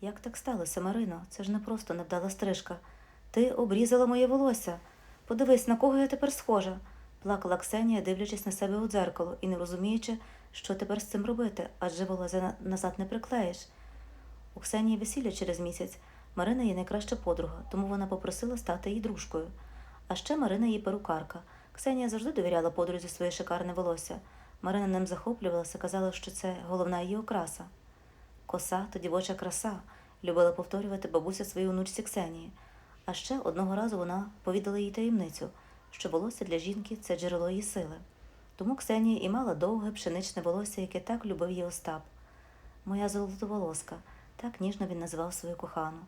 Як так сталося, Марино? Це ж не просто невдала стрижка. Ти обрізала моє волосся. Подивись, на кого я тепер схожа. Плакала Ксенія, дивлячись на себе у дзеркало і не розуміючи, що тепер з цим робити, адже волосся назад не приклеїш. У Ксенії весілля через місяць. Марина її найкраща подруга, тому вона попросила стати її дружкою. А ще Марина її перукарка. Ксенія завжди довіряла подрузі своє шикарне волосся. Марина ним захоплювалася, казала, що це головна її окраса. Коса то дівоча краса, любила повторювати бабуся своїй онучці Ксенії. А ще одного разу вона повідала їй таємницю, що волосся для жінки це джерело її сили. Тому Ксенія і мала довге пшеничне волосся, яке так любив її Остап. Моя золотоволоска, так ніжно він називав свою кохану.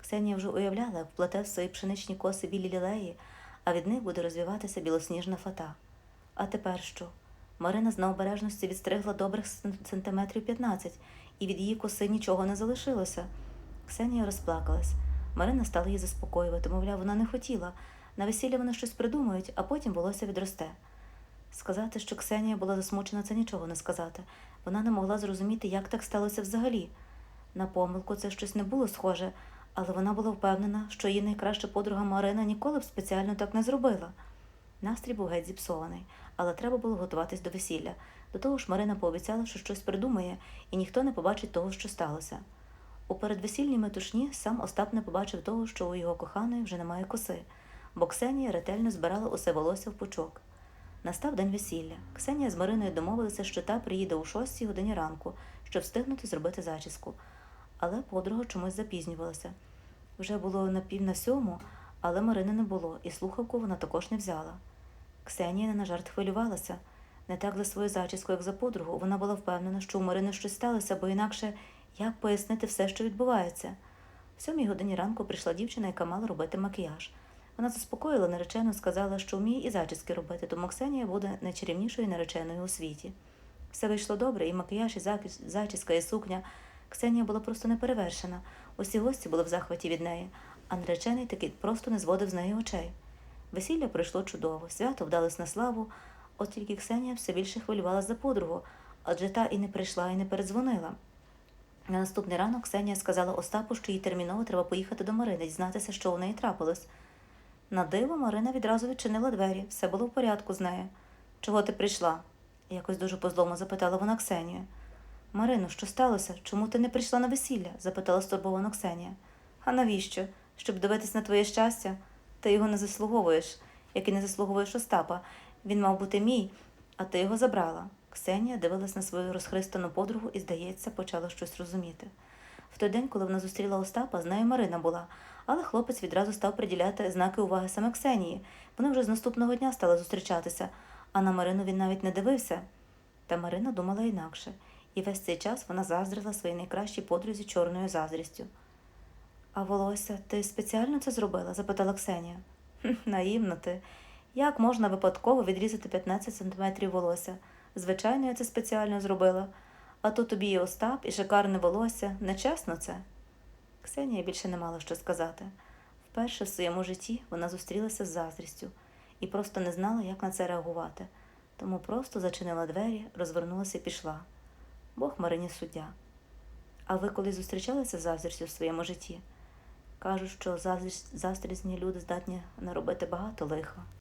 Ксенія вже уявляла, як вплете в свої пшеничні коси білі лілеї, а від них буде розвиватися білосніжна фата. А тепер що? Марина з необережності відстригла добрих сантиметрів 15, і від її коси нічого не залишилося. Ксенія розплакалась. Марина стала її заспокоювати, мовляв, вона не хотіла. На весілля вони щось придумають, а потім волосся відросте. Сказати, що Ксенія була засмучена, це нічого не сказати. Вона не могла зрозуміти, як так сталося взагалі. На помилку це щось не було схоже, але вона була впевнена, що її найкраща подруга Марина ніколи б спеціально так не зробила. Настрій був геть зіпсований, але треба було готуватись до весілля. До того ж, Марина пообіцяла, що щось придумає, і ніхто не побачить того, що сталося. У передвесільній метушні сам Остап не побачив того, що у його коханої вже немає коси, бо Ксенія ретельно збирала усе волосся в пучок. Настав день весілля. Ксенія з Мариною домовилися, що та приїде у шостій годині ранку, щоб встигнути зробити зачіску. Але подруга чомусь запізнювалася. Вже було на пів на сьому, але Марини не було, і слухавку вона також не взяла. Ксенія не на жарт хвилювалася. Не так за свою зачіску, як за подругу. Вона була впевнена, що у Марини щось сталося, бо інакше як пояснити все, що відбувається. В сьомій годині ранку прийшла дівчина, яка мала робити макіяж. Вона заспокоїла наречену, сказала, що вміє і зачіски робити, тому Ксенія буде найчарівнішою нареченою у світі. Все вийшло добре, і макіяж, і зачіска, і сукня. Ксенія була просто неперевершена. Усі гості були в захваті від неї, а наречений таки просто не зводив з неї очей. Весілля пройшло чудово, свято вдалось на славу, от тільки Ксенія все більше хвилювала за подругу, адже та і не прийшла, і не передзвонила. На наступний ранок Ксенія сказала Остапу, що їй терміново треба поїхати до Марини, дізнатися, що у неї трапилось. На диво Марина відразу відчинила двері, все було в порядку з нею. Чого ти прийшла? якось дуже по-злому запитала вона Ксенію. Марино, що сталося? Чому ти не прийшла на весілля? запитала стурбовано Ксенія. А навіщо? Щоб дивитись на твоє щастя? Ти його не заслуговуєш, як і не заслуговуєш Остапа. Він мав бути мій, а ти його забрала. Ксенія дивилась на свою розхристану подругу і, здається, почала щось розуміти. В той день, коли вона зустріла Остапа, з нею Марина була, але хлопець відразу став приділяти знаки уваги саме Ксенії. Вони вже з наступного дня стали зустрічатися, а на Марину він навіть не дивився. Та Марина думала інакше, і весь цей час вона заздрила своїй найкращій подрузі чорною заздрістю. А волосся, ти спеціально це зробила? запитала Ксенія. Наївно ти. Як можна випадково відрізати 15 сантиметрів волосся? Звичайно, я це спеціально зробила. А то тобі і Остап, і шикарне волосся. Нечесно це. Ксенія більше не мала що сказати. Вперше в своєму житті вона зустрілася з заздрістю і просто не знала, як на це реагувати. Тому просто зачинила двері, розвернулася і пішла. Бог Марині суддя. А ви колись зустрічалися з заздрістю в своєму житті? Кажуть, що заздрісні люди здатні наробити багато лиха.